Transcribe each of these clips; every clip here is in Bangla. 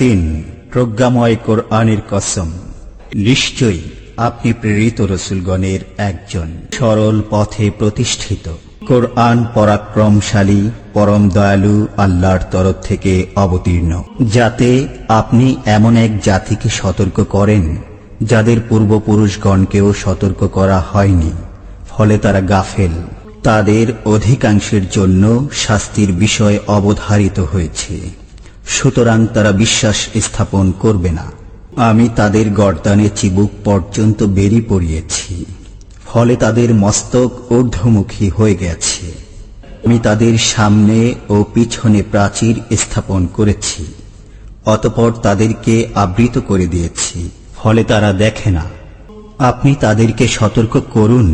ইয়াসিন প্রজ্ঞাময় কোরআনের কসম। নিশ্চয়ই আপনি প্রেরিত রসুলগণের একজন। সরল পথে প্রতিষ্ঠিত। কোরআন পরাক্রমশালী, পরম দয়ালু আল্লাহর তরফ থেকে অবতীর্ণ। যাতে আপনি এমন এক জাতিকে সতর্ক করেন, যাদের পূর্বপুরুষগণকেও সতর্ক করা হয়নি। ফলে তারা গাফেল। তাদের অধিকাংশের জন্য শাস্তির বিষয় অবধারিত হয়েছে। সুতরাং তারা বিশ্বাস স্থাপন করবে না। আমি তাদের গর্দানে চিবুক পর্যন্ত বেরি পড়িয়েছি ফলে তাদের মস্তক ঊর্ধ্বমুখী হয়ে গেছে। আমি তাদের সামনে ও পিছনে প্রাচীর স্থাপন করেছি, অতপর তাদেরকে আবৃত করে দিয়েছি, ফলে তারা দেখে না। আপনি তাদেরকে সতর্ক করুন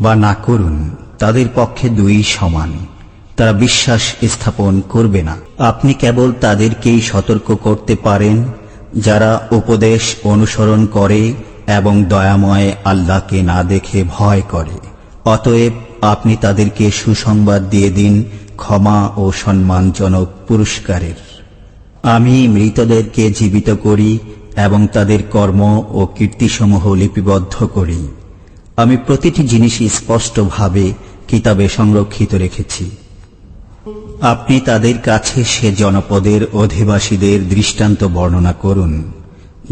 বা না করুন, তাদের পক্ষে দুই সমান। তারা বিশ্বাস স্থাপন করবে না। আপনি কেবল তাদেরকেই সতর্ক করতে পারেন, যারা উপদেশ অনুসরণ করে এবং দয়াময় আল্লাহকে না দেখে ভয় করে। অতএব আপনি তাদেরকে সুসংবাদ দিয়ে দিন, ক্ষমা ও সম্মানজনক পুরস্কারের। আমি মৃতদেরকে জীবিত করি এবং তাদের কর্ম ও কীর্তিসমূহ লিপিবদ্ধ করি। আমি প্রতিটি জিনিস স্পষ্টভাবে কিতাবে সংরক্ষিত রেখেছি। আপনি তাদের কাছে সে জনপদের অধিবাসীদের দৃষ্টান্ত বর্ণনা করুন,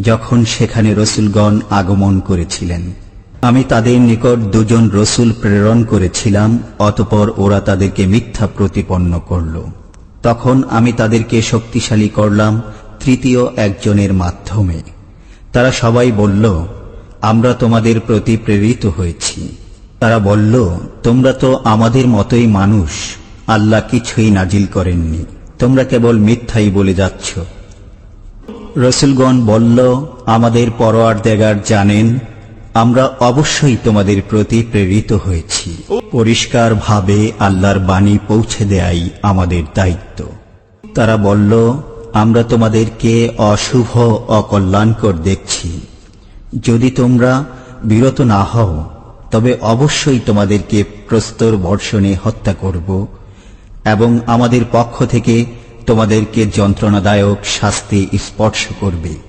যখন সেখানে রসুলগণ আগমন করেছিলেন। আমি তাদের নিকট দুজন রসুল প্রেরণ করেছিলাম, অতপর ওরা তাদেরকে মিথ্যা প্রতিপন্ন করল। তখন আমি তাদেরকে শক্তিশালী করলাম তৃতীয় একজনের মাধ্যমে। তারা সবাই বলল, আমরা তোমাদের প্রতি প্রেরিত হয়েছি। তারা বলল, তোমরা তো আমাদের মতোই মানুষ। আল্লাহ কিছুই নাজিল করেননি। তোমরা কেবল মিথ্যাই বলে যাচ্ছ। রসুলগণ বলল, আমাদের পরোয়ার দেগার জানেন, আমরা অবশ্যই তোমাদের প্রতি প্রেরিত হয়েছি। পরিষ্কারভাবে আল্লাহর বাণী পৌঁছে দেয়াই আমাদের দায়িত্ব। তারা বলল, আমরা তোমাদেরকে অশুভ, অকল্যাণকর দেখছি। যদি তোমরা বিরত না হও, তবে অবশ্যই তোমাদেরকে প্রস্তর বর্ষণে হত্যা করব এবং আমাদের পক্ষ থেকে তোমাদেরকে যন্ত্রণাদায়ক শাস্তি স্পর্শ করবে।